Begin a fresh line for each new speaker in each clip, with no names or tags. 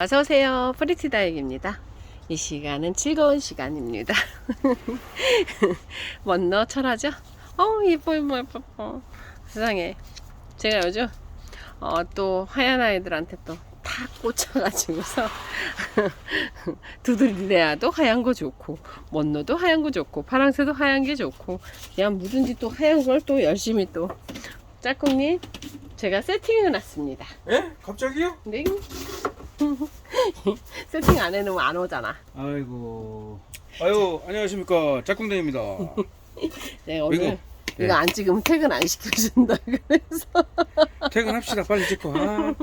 어서오세요. 프리티 다육입니다. 이 시간은 즐거운 시간입니다. 먼너 철하죠? 어, 예뻐, 예뻐, 예뻐, 예뻐. 세상에. 제가 요즘, 어, 또 하얀 아이들한테 또다 꽂혀가지고서 두들리네아도 하얀 거 좋고, 먼너도 하얀 거 좋고, 파랑새도 하얀 게 좋고, 그냥 뭐든지 또 하얀 걸 또 열심히 또. 짝꿍님, 제가 세팅해 놨습니다.
예? 갑자기요?
네. 세팅 안 해놓으면 안 오잖아.
아이고. 아유, 안녕하십니까. 짝꿍대입니다.
내가 오늘
이거,
이거,
예.
안 찍으면 퇴근 안 시켜준다. 그래서
퇴근합시다. 빨리 찍고. 아.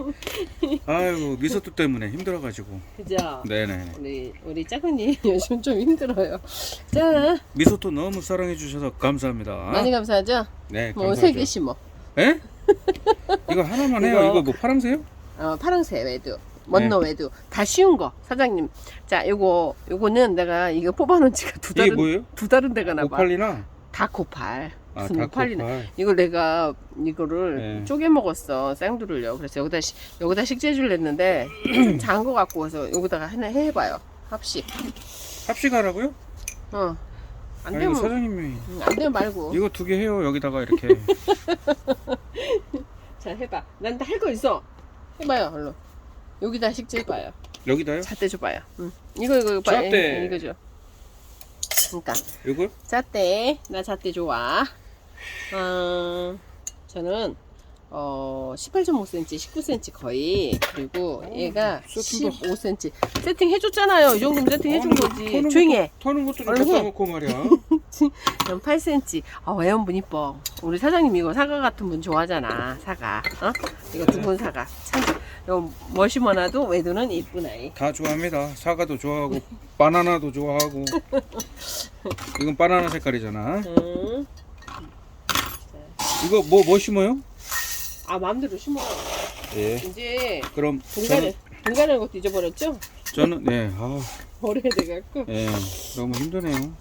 아이고, 미소뚜 때문에 힘들어가지고.
그죠?
네네.
우리 우리 짝꿍님 요즘 좀 힘들어요. 자,
미소토 너무 사랑해 주셔서 감사합니다.
많이 감사하죠?
네,
뭐
감사하죠.
세 개씩 뭐.
예? 이거 하나만 해요.
이거-
이거 뭐 파랑새요?
어, 파랑새 외두, 먼너
네.
외두 다 쉬운 거 사장님. 자, 요거 요거는 내가 이거 뽑아놓은 지가 두
이게
달은
뭐예요?
두 달은 돼가 나 봐.
오팔리나?
다코팔.
아,
무슨 오팔리나. 이걸 내가 이거를
네.
쪼개 먹었어 생두를요. 그래서 여기다 시- 여기다 식재주를 냈는데 작은 거 갖고 와서 여기다가 하나 해봐요. 합식.
합식하라고요?
어. 안
아니,
되면
사장님이.
음, 안 되면 말고.
이거 두 개 해요. 여기다가 이렇게.
자 해봐. 난다할거 있어. 해봐요 얼른. 여기다 식재 해봐요.
여기다요?
잣대 줘봐요. 응. 이거 이거 봐.
잣대.
이거 줘. 그러니까
이거?
잣대 나 잣대 좋아. 어, 저는 어 18.5cm, 19cm 거의 그리고 얘가
세팅도-
15cm 세팅 해줬잖아요. 이 정도면 세팅 해준
아니,
거지.
터는
조용히 해.
터는 것도 좀
얼른
갖다
해.
놓고 말이야.
그럼 8cm. 아, 외연분 이뻐. 우리 사장님 이거 사과 같은 분 좋아하잖아. 사과. 어? 이거 두 분 사과. 참. 이거 뭐 심어놔도 외도는 이쁜 아이.
다 좋아합니다. 사과도 좋아하고 바나나도 좋아하고. 이건 바나나 색깔이잖아.
응.
이거 뭐 뭐 심어요?
아, 마음대로 심어.
예.
이제
그럼
동간을, 동간을 것도 잊어버렸죠?
저는 네. 아,
오래돼갖고.
예. 너무 힘드네요.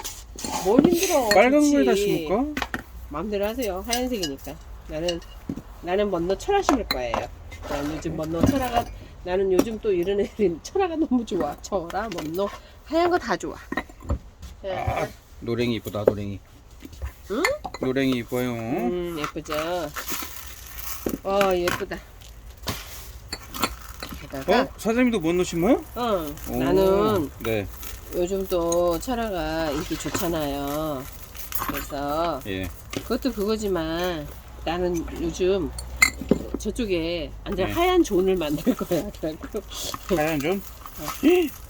뭘 힘들어.
빨간
좋지.
거에다 심을까?
마음대로 하세요. 하얀색이니까. 나는, 나는 먼너 철화 심을 거예요. 나는 요즘 먼너 철화가, 나는 요즘 또 이런 애들이 철화가 너무 좋아. 철화, 먼너. 하얀 거 다 좋아. 자,
아, 노랭이 이쁘다. 노랭이.
응?
노랭이 이뻐요.
음, 예쁘죠? 와, 예쁘다. 게다가,
어? 사장님도 뭔노 심어요?
어,
오,
나는
네.
요즘 또 철화가 인기 좋잖아요. 그래서
예.
그것도 그거지만 나는 요즘 저쪽에 완전
네.
하얀 존을 만들 거야. 그래갖고
하얀 좀.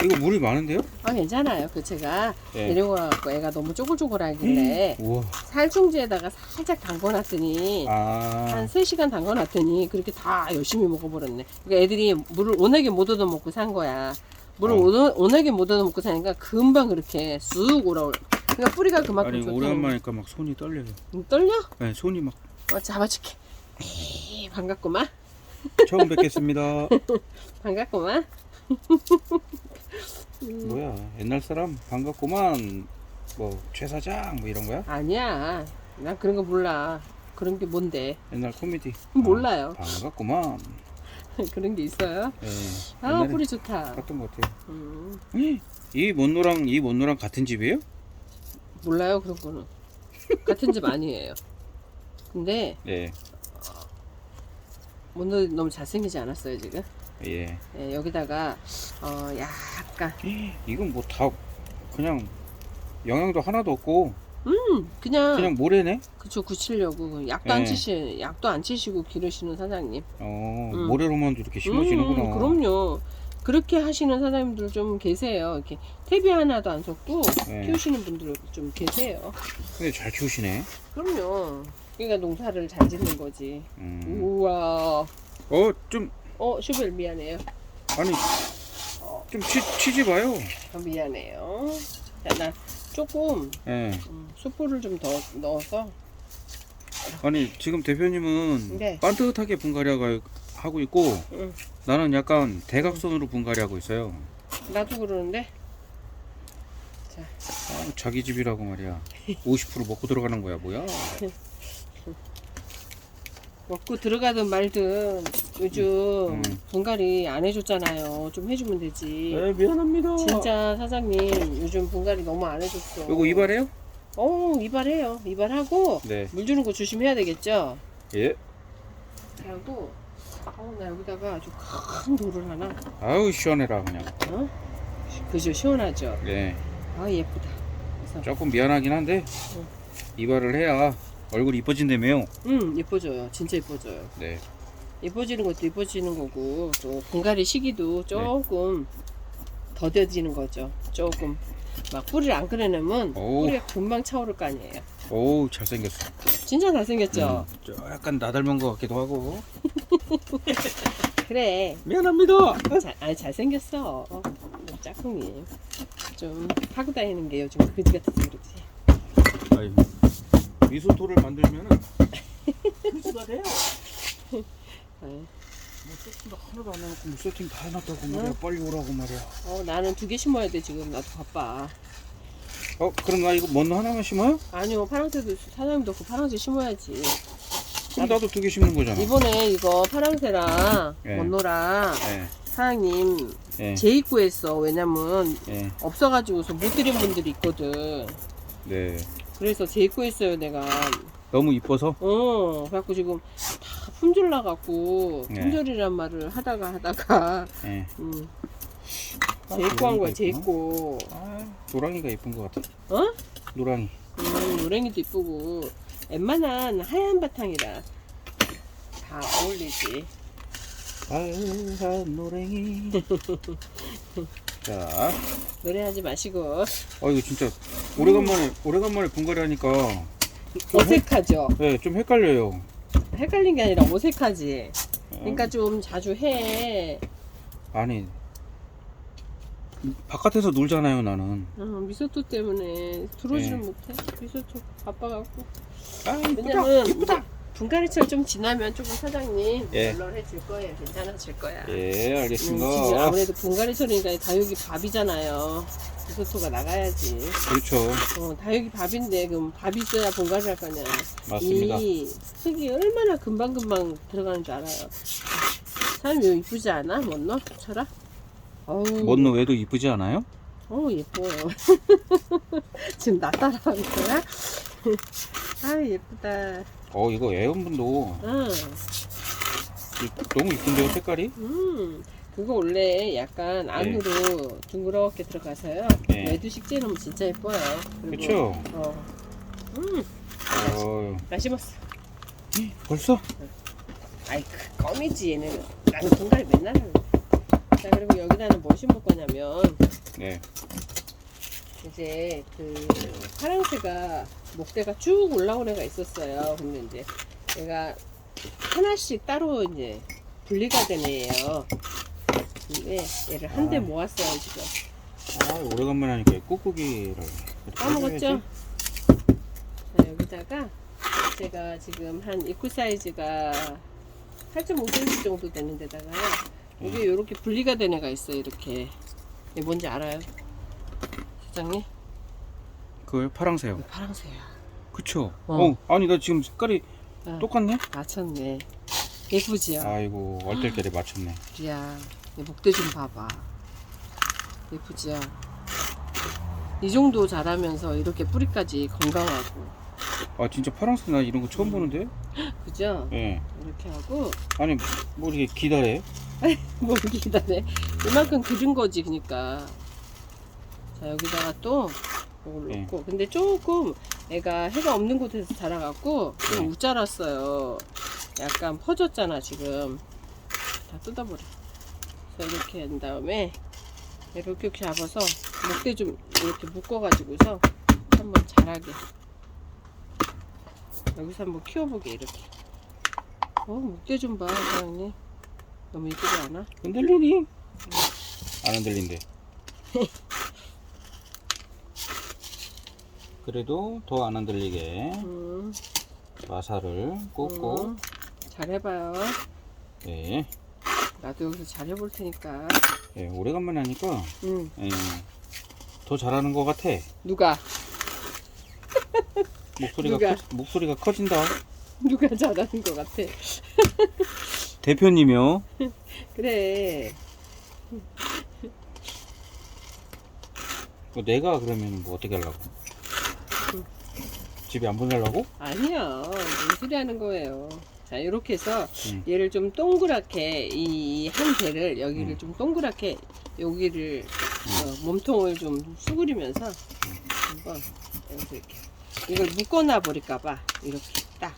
이거 물이 많은데요?
아 괜찮아요. 그 제가
네.
내려와갖고 애가 너무 쪼글쪼글하길래
우와.
살충제에다가 살짝 담궈놨더니
아.
한 3시간 담궈놨더니 그렇게 다 열심히 먹어버렸네. 그러니까 애들이 물을 워낙에 못 얻어먹고 산 거야. 물을
어.
워낙에 못 얻어먹고 사니까 금방 그렇게 쑥 올라올. 그러니까 뿌리가 그만큼
아니
좋다는
오랜만이니까 막 손이 떨려요.
음, 떨려?
네, 손이 막
어, 잡아줄게. 에이, 반갑구만.
처음 뵙겠습니다.
반갑구만.
뭐야 옛날 사람 반갑구만 뭐 최사장 뭐 이런 거야?
아니야. 난 그런 거 몰라. 그런 게 뭔데?
옛날 코미디
몰라요.
아, 반갑구만
그런 게 있어요?
예,
아,
옛날에
뿌리 좋다.
봤던 것 같아요
음,
이 못노랑 이 못노랑 같은 집이에요?
몰라요, 그런 거는. 같은 집 아니에요. 근데,
예,
오늘 너무 잘생기지 않았어요, 지금?
예.
예, 여기다가, 어, 약간,
이건 뭐 다 그냥 영양도 하나도 없고
음, 그냥,
그냥 모래네?
그쵸, 굳히려고. 약도 안
예.
치시, 약도 안 치시고 기르시는 사장님.
어
음.
모래로만도 이렇게 심어지는구나
음, 그럼요. 그렇게 하시는 사장님들 좀 계세요. 이렇게 퇴비 하나도 안 섞고
네.
키우시는 분들 좀 계세요.
근데 잘 키우시네
그럼요. 그러니까 농사를 잘 짓는 거지.
음.
우와.
어 좀
어, 슈벨 미안해요.
아니 좀 치, 치지 봐요
어, 미안해요. 자, 나 조금
예.
음, 숯불을 좀 더 넣어서
아니 지금 대표님은
네.
반듯하게 분갈이 하고 있고
응.
나는 약간 대각선으로 분갈이 하고 있어요.
나도 그러는데
아, 자기 집이라고 말이야. 50% 먹고 들어가는 거야 뭐야?
먹고 들어가든 말든 요즘
음.
분갈이 안 해줬잖아요. 좀 해주면 되지.
네, 미안합니다.
진짜 사장님 요즘 분갈이 너무 안 해줬어.
요거 이발해요?
어 이발해요. 이발하고
네.
물 주는 거 조심해야 되겠죠.
예.
하고 어, 나 여기다가 아주 큰 돌을 하나.
아우 시원해라 그냥.
어? 그죠 시원하죠.
네.
아 예쁘다. 그래서
조금 미안하긴 한데 이발을 해야 얼굴이 이뻐진다며요.
음 예뻐져요. 진짜 예뻐져요.
네.
예뻐지는 것도 예뻐지는 거고 또 분갈이 시기도 조금 더뎌지는 거죠. 조금 막 뿌리를 안 꺼내놓으면
오.
뿌리가 금방 차오를 거 아니에요.
오 잘생겼어.
진짜 잘생겼죠.
음, 저 약간 나 닮은 것 같기도 하고.
그래.
미안합니다.
잘, 아니 잘생겼어. 짝꿍이 좀 하고 다니는 게 요즘 그지 같아서 그렇지.
아이, 미소토를 만들면은 그수가 돼요.
아이,
뭐 세팅도 하나도 안 해놓고 뭐 세팅 다 해놨다고 말이야. 빨리 오라고 말이야.
어 나는 두 개 심어야 돼 지금 나도 바빠.
어 그럼 나 이거 먼저 하나만 심어요?
아니요 파랑새도 사장님도 그 파랑새 심어야지.
그럼 나도 두 개 심는 거잖아.
이번에 이거 파랑새랑
예.
원노랑
예.
사장님
예.
재입구했어. 왜냐면
예.
없어가지고서 못 드린 분들이 있거든.
네.
그래서 재입구했어요 내가.
너무 이뻐서.
어, 그래갖고 지금 다 품절 나 갖고
네.
품절이란 말을 하다가 하다가
예.
음,
아,
재입고 한 거야. 재입고.
아, 노랑이가 이쁜 것 같아.
어?
노랑이.
음, 노랭이도 이쁘고 웬만한 하얀 바탕이라 다 어울리지.
하얀 노랭이. 자,
노래하지 마시고
어 이거 진짜 오래간만에 오래간만에 분갈이 하니까
어색하죠.
네, 좀 헷갈려요.
헷갈린 게 아니라 어색하지. 그러니까 좀 자주 해.
아니 바깥에서 놀잖아요, 나는.
어, 미소토 때문에 들어오지를
네.
못해. 미소토 바빠갖고.
아,
왜냐면 이제 분갈이철 좀 지나면 조금 사장님
예.
널널해질 거예요. 괜찮아질 거야.
예,
음,
알겠습니다.
지금 아무래도 분갈이철이니까 다육이 밥이잖아요. 미소토가 나가야지.
그렇죠.
어, 다육이 밥인데 그럼 밥이 있어야 분갈이 할 거냐.
맞습니다.
이 흙이 얼마나 금방금방 들어가는 줄 알아요. 사람 이거 이쁘지 않아? 못너? 철아? 어우,
먼너 외도 이쁘지 않아요?
어 예뻐요. 지금 나 따라하는 거야? 아 예쁘다.
어, 이거 애연분도
응.
너무 이쁜데요, 색깔이?
음. 그거 원래 약간 안으로 둥그렇게 들어가서요.
네.
외두 식재 놓으면 진짜 예뻐요. 그리고. 어. 음.
어,
나 심었어.
벌써?
아이 그 껌이지 얘는. 나는 분갈이 맨날 하는. 자 그리고 여기다는 뭘 심을 거냐면
네.
이제 그 파랑새가 목대가 쭉 올라온 애가 있었어요. 근데 이제 얘가 하나씩 따로 이제 분리가 된 애예요. 근데 얘를 한대
아.
모았어요 지금.
아, 오래간만에 하니까 꾹꾹이라고. 이렇게
까먹었죠?
해줘야지.
자, 여기다가 제가 지금 한 입구 사이즈가 8.5cm 정도 되는 데다가요. 여기 이렇게 분리가 된 애가 있어요. 이렇게. 이게 뭔지 알아요? 사장님?
그걸 파랑새요.
이거 파랑새야.
그쵸?
어.
어. 아니, 나 지금 색깔이
어.
똑같네?
맞췄네. 예쁘지요?
아이고, 얼떨결에 맞췄네.
이야, 이 목대 좀 봐봐. 예쁘지요? 이 정도 자라면서 이렇게 뿌리까지 건강하고.
아, 진짜 파랑새 나 이런 거 처음 보는데?
그죠?
예.
이렇게 하고.
아니, 뭐 이렇게 기다래?
뭐 기다네. 이만큼 기른 거지, 그니까. 자, 여기다가 또 이걸
네.
넣고. 근데 조금 애가 해가 없는 곳에서 자라갖고 좀
네.
우짜랐어요. 약간 퍼졌잖아, 지금. 다 뜯어버려. 그래서 이렇게 한 다음에 이렇게 이렇게 잡아서 목대 좀 이렇게 묶어가지고서 한번 자라게. 여기서 한번 키워보게, 이렇게. 어, 목대 좀 봐, 사장님. 너무 이쁘지 않아?
흔들리니? 안 흔들린대. 그래도 더 안 흔들리게
음,
마사를 꽂고
음, 잘 해봐요.
예,
나도 여기서 잘 해볼 테니까.
예, 오래간만에 하니까
음,
예, 더 잘하는 것 같아.
누가
목소리가
누가?
커, 목소리가 커진다.
누가 잘하는 것 같아.
대표님이요.
그래.
뭐 내가 그러면 뭐 어떻게 하려고? 집에 안 보내려고?
아니야. 무슨 소리 하는 거예요. 자, 이렇게 해서
음.
얘를 좀 동그랗게 이 한 개를 여기를
음.
좀 동그랗게 여기를 어, 몸통을 좀 수그리면서 한번 이렇게 이걸 묶어놔 버릴까봐 이렇게 딱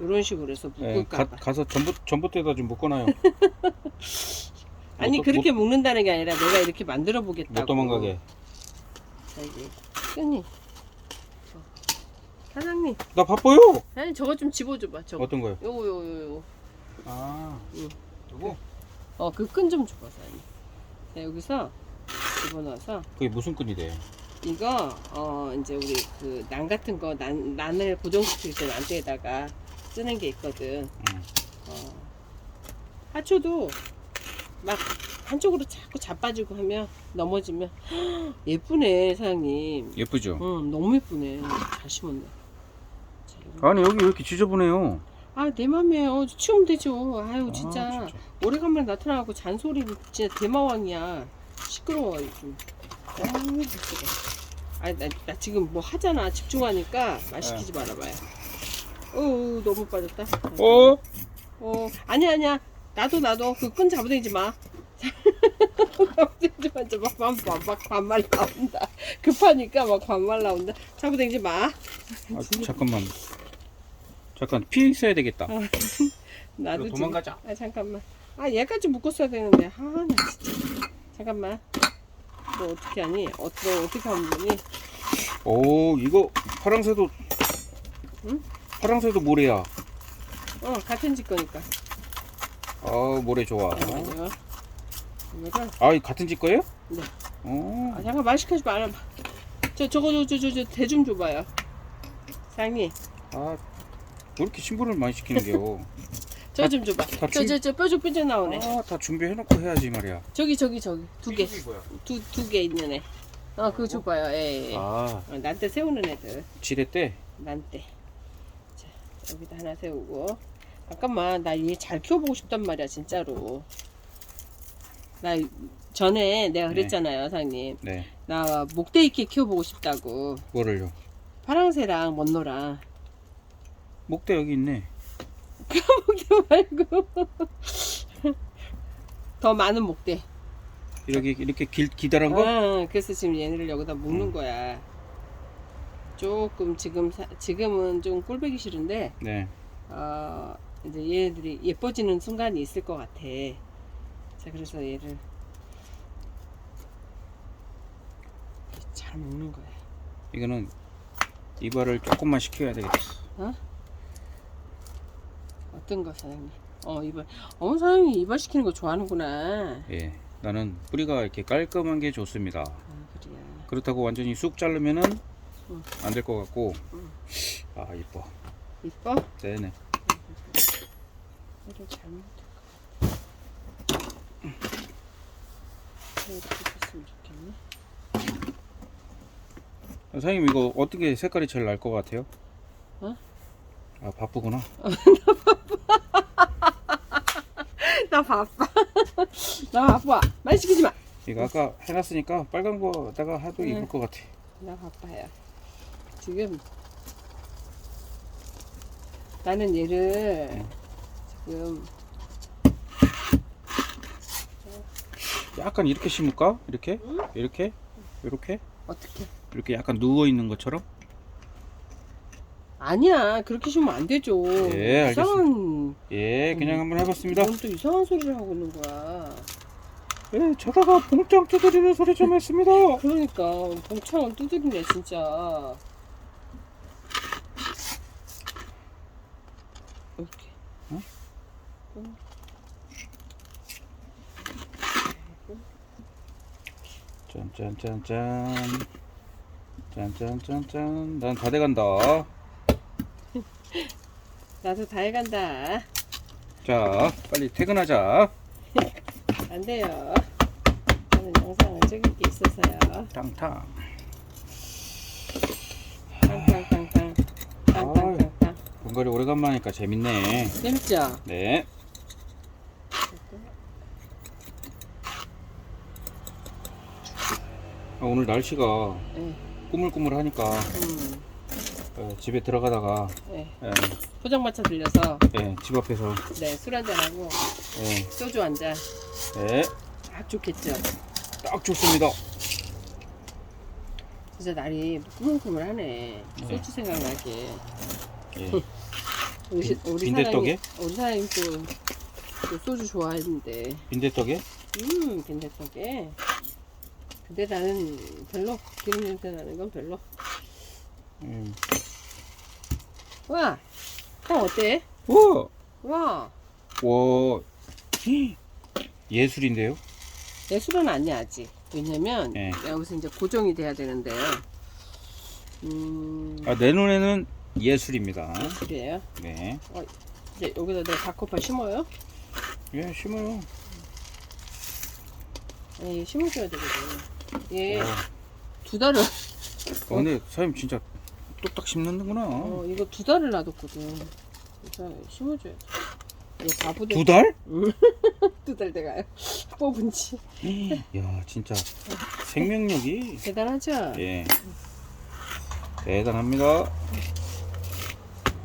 이런 식으로 해서
예, 가,
묶을까봐.
가 서 전부 전봇대에다 좀 묶어놔요.
아니
못-
그렇게 묶는다는 게 아니라 내가 이렇게 만들어 보겠다고.
못 도망가게.
자, 이게 끈이. 어. 사장님,
나 바빠요.
아니 저거 좀 집어줘봐. 저거.
어떤 거요?
요거 요거 요거.
아,
응.
이거
어, 그 끈 좀 줘봐, 사장님. 자, 여기서 집어넣어서
그게 무슨 끈이 돼?
이거 어 이제 우리 그 난 같은 거 난, 난을 고정시킬 때 난대에다가 쓰는 게 있거든.
음.
어. 하초도 막 한쪽으로 자꾸 자빠지고 하면 넘어지면 예쁘네 사장님.
예쁘죠?
응 너무 예쁘네. 잘 심었네. 자, 이거.
아니 여기 왜 이렇게 지저분해요?
아내 맘이에요. 치우면 되죠. 아유
아,
진짜. 오래간만에 나타나고 잔소리는 진짜 대마왕이야. 시끄러워 요즘. 아유 무서워. 아, 나, 나 지금 뭐 하잖아. 집중하니까 말 시키지 말아봐요. 어우 너무 빠졌다.
어?
어 아니야 아니야. 나도 나도 그 끈 잡아당기지 마. 잡아당기지 마. 막, 막, 막, 막 반말 나온다. 급하니까 막 반말 나온다. 잡아당기지 마.
아, 잠깐만. 잠깐 피 있어야 되겠다.
나도
그럼 도망가자.
아 잠깐만. 아 얘까지 묶었어야 되는데. 아나 진짜. 잠깐만. 너 어떻게 하니? 어, 너 어떻게 하면 되니?
오 이거 파랑새도
응?
파랑새도 모래야.
어 같은 집 거니까.
아 모래 좋아.
잠깐만요. 이거를
아이 같은 집 거예요?
네.
어.
아 잠깐 말 시키지 말아봐. 저 저거 저 저 저 대좀 줘봐요. 사장님
아 왜 이렇게 신부를 많이 시키는 게요?
저 좀 줘봐. 다저저저 뾰족 뾰족 나오네.
아 다 준비해놓고 해야지 말이야.
저기 저기 저기 두 개. 두 두 개 있는 애. 어 그거 줘봐요. 예. 예.
아
어, 난때 세우는 애들.
지뢰 때.
난때. 자 여기다 하나 세우고. 잠깐만 나 얘 잘 키워보고 싶단 말이야 진짜로. 나 전에 내가
네.
그랬잖아요 사장님.
네.
나 목대 있게 키워보고 싶다고.
뭐를요?
파랑새랑 먼노랑.
목대 여기 있네.
목대 말고. 더 많은 목대.
이렇게 이렇게 길 기다란 거?
아, 그래서 지금 얘네를 여기다 묶는 거야. 조금 지금 사- 지금은 좀 꼴보기 싫은데
네.
어, 이제 얘네들이 예뻐지는 순간이 있을 것 같아. 자, 그래서 얘를 잘 묶는 거야.
이거는 이발을 조금만 시켜야 되겠다.
어 떤 거 사장님? 어 이발. 어 사장님 이발 시키는 거 좋아하는구나.
예. 나는 뿌리가 이렇게 깔끔한 게 좋습니다.
아 그래요.
그렇다고 완전히 쑥 자르면은
응.
안될 것 같고.
응.
아 이뻐.
이뻐?
네네.
얘를 잘못. 이렇게 했으면 좋겠네.
선생님 이거 어떻게 색깔이 제일 날 것 같아요?
어?
아 바쁘구나.
나 바빠. 나 바빠. 말 시키지 마.
이거 아까 해놨으니까 빨간 거다가 해도
응.
이쁠 것 같아.
나 바빠요. 지금 나는 얘를 지금
약간 이렇게 심을까? 이렇게?
응?
이렇게? 이렇게?
어떻게?
이렇게 약간 누워 있는 것처럼?
아니야 그렇게 쉬면 안 되죠.
예,
이상한
예, 그냥
음.
한번 해봤습니다.
뭔또 이상한 소리를 하고 있는 거야.
예, 자다가 봉짱 두드리는 소리 좀 했습니다.
그러니까 봉창을 두드리네 진짜. 이렇게.
응?
응.
짠짠짠짠. 짠짠짠짠. 난 다 돼간다.
나도 다 해간다.
자, 빨리 퇴근하자.
안 돼요. 저는 영상을 찍을 게 있어서요.
탕탕.
탕탕탕탕. 탕탕탕탕.
분갈이 오래간만이니까 재밌네.
재밌죠?
네. 아, 오늘 날씨가
네.
꾸물꾸물하니까
음,
어, 집에 들어가다가
네.
예,
포장마차 들려서
예, 집 앞에서
네, 술 한잔하고
예,
소주 한잔
예,
딱 좋겠죠?
딱 좋습니다.
진짜 날이 꾸물꾸물하네.
네.
소주 생각나게.
예.
우리,
빈대떡에?
우리 사장님 또, 또 소주 좋아했는데.
빈대떡에
음, 빈대떡에. 근데 나는 별로 기름 냄새 나는 건 별로.
음.
와, 형 어때?
우와,
와,
와, 예술인데요?
내 술은 아니야 아직. 왜냐면
네.
여기서 이제 고정이 돼야 되는데요. 음,
아, 내 눈에는 예술입니다.
그래요.
네,
이제 여기다 내가 다코파 심어요.
예, 심어요.
아니 심어줘야 되거든. 얘
어,
두 달을
어, 근데 사장님 진짜 뚝딱 심는구나.
어 이거 두 달을 놔뒀거든. 그래서 심어줘야 돼. 얘 바보들
두 달?
두달 돼가요. 뽑은 지
야, 진짜 생명력이
대단하죠.
예 대단합니다.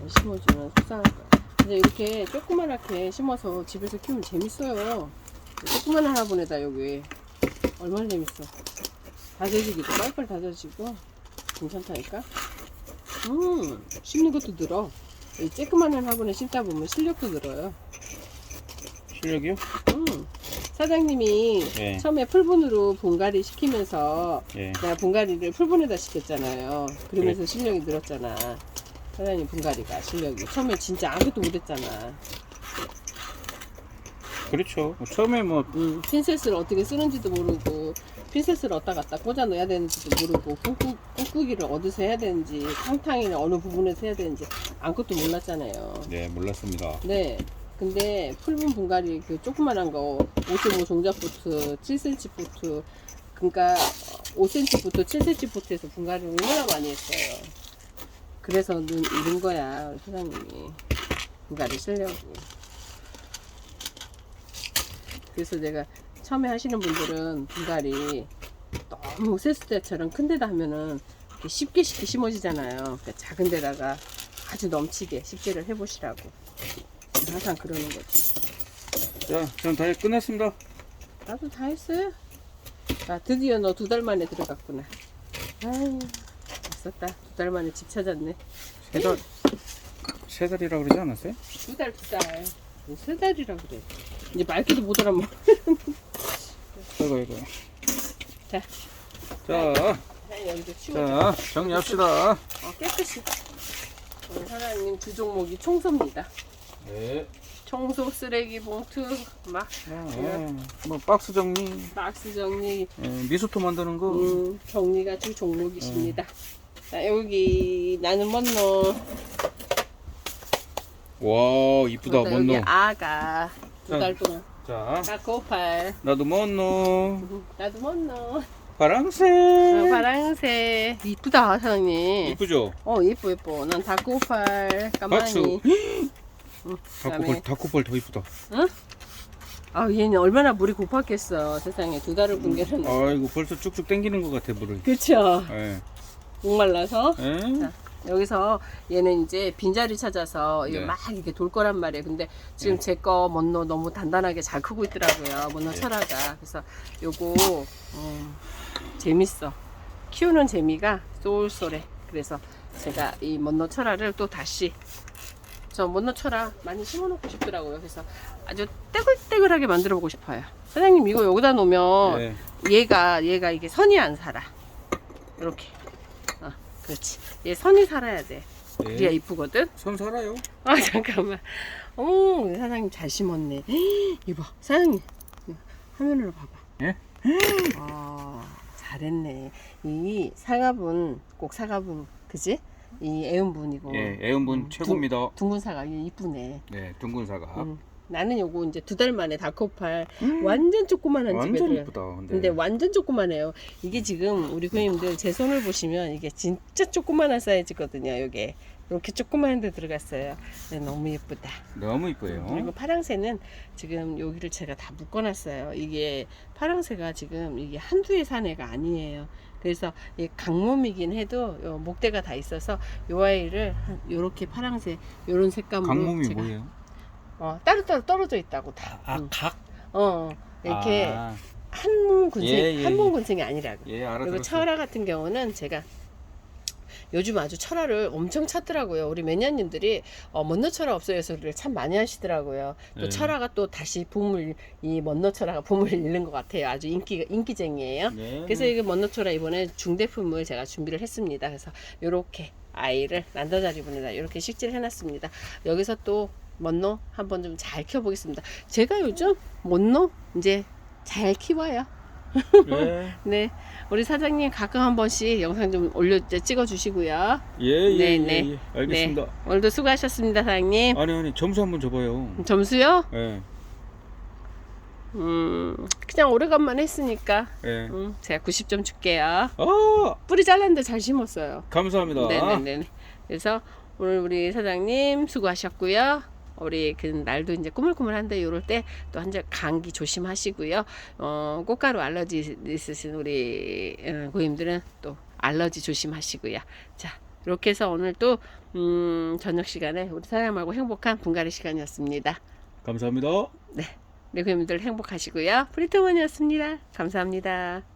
심어주면 속상할 거야. 근데 이렇게 조그만하게 심어서 집에서 키우면 재밌어요. 조그만한 화분에다 여기 얼마나 재밌어. 다져지기도 빨빨 다져지고 괜찮다니까. 음 심는 것도 늘어. 이 쬐끄만한 화분에 심다 보면 실력도 늘어요.
실력이요?
음. 사장님이
예.
처음에 풀분으로 분갈이 시키면서
예.
내가 분갈이를 풀분에다 시켰잖아요. 그러면서 실력이 늘었잖아. 사장님 분갈이가 실력이 처음에 진짜 아무것도 못했잖아.
그렇죠. 처음에 뭐
음, 핀셋을 어떻게 쓰는지도 모르고 핀셋을 어디다 갖다 꽂아 넣어야 되는지도 모르고 꾹꾹, 꾹꾹이를 어디서 해야 되는지 탕탕이는 어느 부분에서 해야 되는지 아무것도 몰랐잖아요.
네, 몰랐습니다.
네. 근데 풀분 분갈이 그 조그만한 거 5.5 종자포트 7cm 포트 그러니까 5cm 포트 7cm 포트에서 분갈이를 얼마나 많이 했어요. 그래서 는 이른 거야 사장님이 분갈이 실력이. 그래서 내가 처음에 하시는 분들은 분갈이 너무 세수대처럼 큰 데다 하면은 쉽게 쉽게 심어지잖아요. 그러니까 작은 데다가 아주 넘치게 쉽게를 해보시라고. 항상 그러는 거지.
자, 전다 끝났습니다.
나도 다 했어요. 아, 드디어 너 두 달 만에 들어갔구나. 아유, 있었다. 두 달 만에 집 찾았네.
세 달, 세 달이라 그러지 않았어요?
두 달, 두 달. 세 달이라 그래. 이제 말귀도 못 알아먹어.
이거 이거.
자.
자,
자,
정리합시다.
어, 깨끗이. 오늘 사장님 주 종목이 청소입니다.
네.
청소, 쓰레기 봉투, 막,
아, 뭐 박스 정리,
박스 정리,
예, 미소토 만드는 거.
음, 정리가 주 종목이십니다. 자, 여기 나는 먼너.
와, 이쁘다.
여기
뭔 놈.
아가 두 달 동안
자,
다코팔
나도 뭔 놈.
나도 먼너
파랑색.
어, 파랑색 이쁘다 사장님
이쁘죠?
어 예뻐 예뻐 난
박수.
까마니 응,
다코볼,
그다음에
다코볼 더 이쁘다.
아 얘는 얼마나 물이 고팠겠어 세상에 두 달을 분개는
아이고, 벌써 쭉쭉 당기는 것 같아, 물을.
그쵸
예.
목말라서
예?
자, 여기서 얘는 이제 빈자리 찾아서
네.
막 이렇게 돌 거란 말이에요. 근데 지금
네.
제거 먼너 너무 단단하게 잘 크고 있더라고요. 먼너
네.
철화가. 그래서 요거 음, 재밌어. 키우는 재미가 쏠쏠해. 그래서 제가 이 먼너 철화를 또 다시 저 먼너 철화 많이 심어놓고 싶더라고요. 그래서 아주 떼글떼글하게 만들어 보고 싶어요. 사장님 이거 여기다 놓으면
예.
얘가 얘가 이게 선이 안 살아. 이렇게. 어, 그렇지. 얘 선이 살아야 돼. 그래야
예.
이쁘거든.
손 살아요.
아 잠깐만. 우리 사장님 잘 심었네. 이봐 사장님 화면으로 봐봐.
예?
아 잘했네. 이 사과분 꼭 사과분 그지? 이 애운분이고.
예, 애운분
음,
최고입니다.
둥근 사과 이쁘네.
네, 둥근 사과.
음, 나는 요거 이제 두 달 만에 다코팔
음,
완전 조그만한
완전
집에를
이쁘다. 근데,
근데 완전 조그만해요. 이게 지금 우리 고객님들 제 손을 보시면 이게 진짜 조그만한 사이즈거든요. 이게 이렇게 조그마한 데 들어갔어요. 네, 너무 예쁘다.
너무 이뻐요.
그리고 파랑새는 지금 여기를 제가 다 묶어놨어요. 이게 파랑새가 지금 이게 한두 해산 애가 아니에요. 그래서 이 강몸이긴 해도 요 목대가 다 있어서 요 아이를 한 요렇게 파랑새 요런 색감으로
강몸이
제가
뭐예요?
어, 따로따로 떨어져 있다고 다.
아,
응.
각?
어, 이렇게
아,
한몸 군생,
예, 예, 예.
군생이 아니라고.
예,
그리고
알아들었어요.
철화 같은 경우는 제가 요즘 아주 철화를 엄청 찾더라고요. 우리 매니아님들이 어, 먼너 철화 없어요 소리를 참 많이 하시더라고요. 또
네.
철화가 또 다시 봄을 이 먼너 철화가 봄을 잃는 것 같아요. 아주 인기 인기쟁이에요.
네.
그래서 이게 먼너 철화 이번에 중대품을 제가 준비를 했습니다. 그래서 요렇게 아이를 난더자리 분에다 이렇게 식재를 해놨습니다. 여기서 또 먼너 한번 좀 잘 키워보겠습니다. 제가 요즘 먼너 이제 잘 키워요.
예,
네, 우리 사장님 가끔 한 번씩 영상 좀 올려 찍어 주시고요.
예, 예,
네,
예,
네.
예. 알겠습니다.
오늘도 수고하셨습니다, 사장님.
아니 아니 점수 한번 줘 봐요.
점수요?
예,
음, 그냥 오래간만에 했으니까
예.
음, 제가 90점 줄게요.
아,
뿌리 잘랐는데 잘 심었어요.
감사합니다.
네 네 네. 그래서 오늘 우리 사장님 수고하셨고요. 우리 그 날도 이제 꾸물꾸물한데 요럴 때 또 한절 감기 조심하시고요. 어, 꽃가루 알러지 있으신 우리 어, 고객님들은 또 알러지 조심하시고요. 자, 이렇게 해서 오늘 또 음, 저녁 시간에 우리 사장님하고 행복한 분갈이 시간이었습니다.
감사합니다.
우리 고객님들 행복하시고요. 프리토먼이었습니다. 감사합니다.